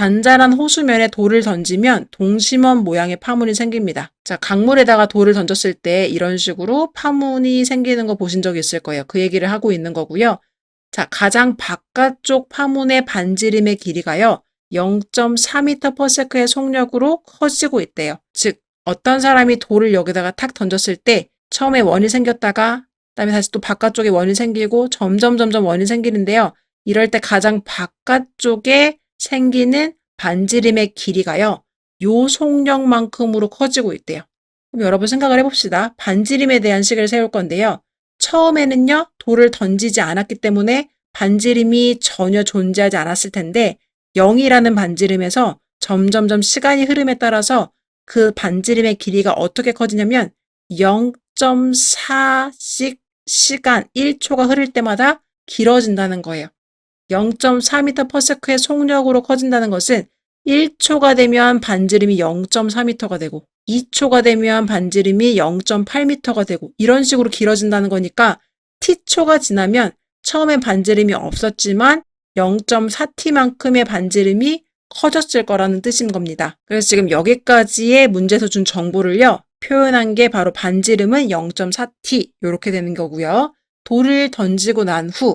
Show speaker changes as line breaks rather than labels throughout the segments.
잔잔한 호수면에 돌을 던지면 동심원 모양의 파문이 생깁니다. 자, 강물에다가 돌을 던졌을 때 이런 식으로 파문이 생기는 거 보신 적 있을 거예요. 그 얘기를 하고 있는 거고요. 자, 가장 바깥쪽 파문의 반지름의 길이가요. 0.4m/s의 속력으로 커지고 있대요. 즉, 어떤 사람이 돌을 여기다가 탁 던졌을 때 처음에 원이 생겼다가 그다음에 다시 또 바깥쪽에 원이 생기고 점점 점점 원이 생기는데요. 이럴 때 가장 바깥쪽에 생기는 반지름의 길이가요. 요 속력만큼으로 커지고 있대요. 그럼 여러분 생각을 해봅시다. 반지름에 대한 식을 세울 건데요. 처음에는요, 돌을 던지지 않았기 때문에 반지름이 전혀 존재하지 않았을 텐데 0이라는 반지름에서 점점점 시간이 흐름에 따라서 그 반지름의 길이가 어떻게 커지냐면 0.4씩 시간 1초가 흐를 때마다 길어진다는 거예요. 0.4m/s의 속력으로 커진다는 것은 1초가 되면 반지름이 0.4m가 되고 2초가 되면 반지름이 0.8m가 되고 이런 식으로 길어진다는 거니까 t초가 지나면 처음엔 반지름이 없었지만 0.4t만큼의 반지름이 커졌을 거라는 뜻인 겁니다. 그래서 지금 여기까지의 문제에서 준 정보를요. 표현한 게 바로 반지름은 0.4t 이렇게 되는 거고요. 돌을 던지고 난 후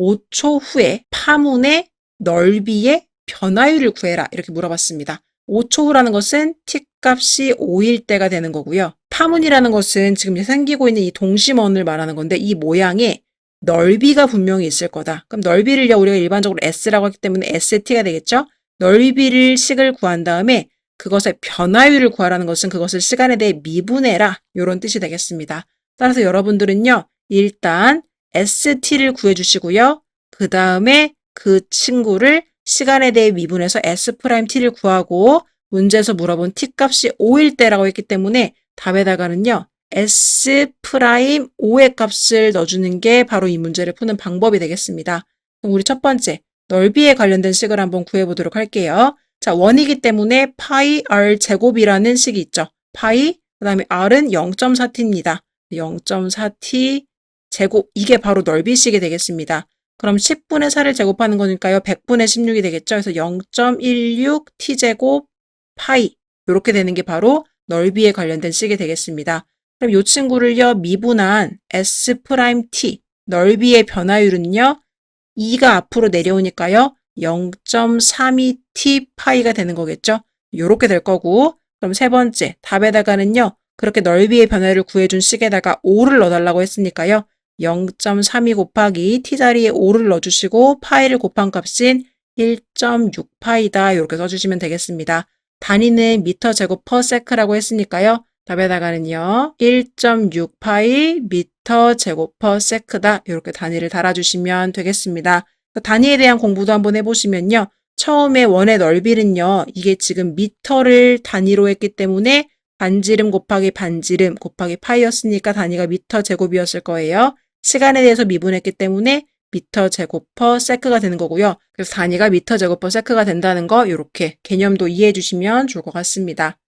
5초 후에 파문의 넓이의 변화율을 구해라 이렇게 물어봤습니다. 5초 후라는 것은 t 값이 5일 때가 되는 거고요. 파문이라는 것은 지금 생기고 있는 이 동심원을 말하는 건데 이 모양에 넓이가 분명히 있을 거다. 그럼 넓이를요 우리가 일반적으로 s라고 하기 때문에 st가 되겠죠? 넓이를 식을 구한 다음에 그것의 변화율을 구하라는 것은 그것을 시간에 대해 미분해라 이런 뜻이 되겠습니다. 따라서 여러분들은요 일단 st를 구해주시고요. 그 다음에 그 친구를 시간에 대해 미분해서 s't를 구하고 문제에서 물어본 t 값이 5일 때라고 했기 때문에 답에다가는요. s'5의 값을 넣어주는 게 바로 이 문제를 푸는 방법이 되겠습니다. 그럼 우리 첫 번째 넓이에 관련된 식을 한번 구해보도록 할게요. 자, 원이기 때문에 파이 r 제곱이라는 식이 있죠. 파이, 그 다음에 r은 0.4t입니다. 0.4t 제곱, 이게 바로 넓이식이 되겠습니다. 그럼 10분의 4를 제곱하는 거니까요. 100분의 16이 되겠죠. 그래서 0.16t 제곱 파이 이렇게 되는 게 바로 넓이에 관련된 식이 되겠습니다. 그럼 이 친구를요. 미분한 s'(t) 넓이의 변화율은요. 2가 앞으로 내려오니까요. 0.32t 파이가 되는 거겠죠. 이렇게 될 거고 그럼 세 번째 답에다가는요. 그렇게 넓이의 변화를 구해준 식에다가 5를 넣어달라고 했으니까요. 0.32 곱하기 t 자리에 5를 넣어주시고 파이를 곱한 값인 1.6파이다 이렇게 써주시면 되겠습니다. 단위는 미터 제곱 퍼 세크라고 했으니까요. 답에다가는요. 1.6파이 미터 제곱 퍼 세크다 이렇게 단위를 달아주시면 되겠습니다. 단위에 대한 공부도 한번 해보시면요. 처음에 원의 넓이는요. 이게 지금 미터를 단위로 했기 때문에 반지름 곱하기 반지름 곱하기 파이였으니까 단위가 미터 제곱이었을 거예요. 시간에 대해서 미분했기 때문에 미터 제곱 퍼 세크가 되는 거고요. 그래서 단위가 미터 제곱 퍼 세크가 된다는 거 이렇게 개념도 이해해 주시면 좋을 것 같습니다.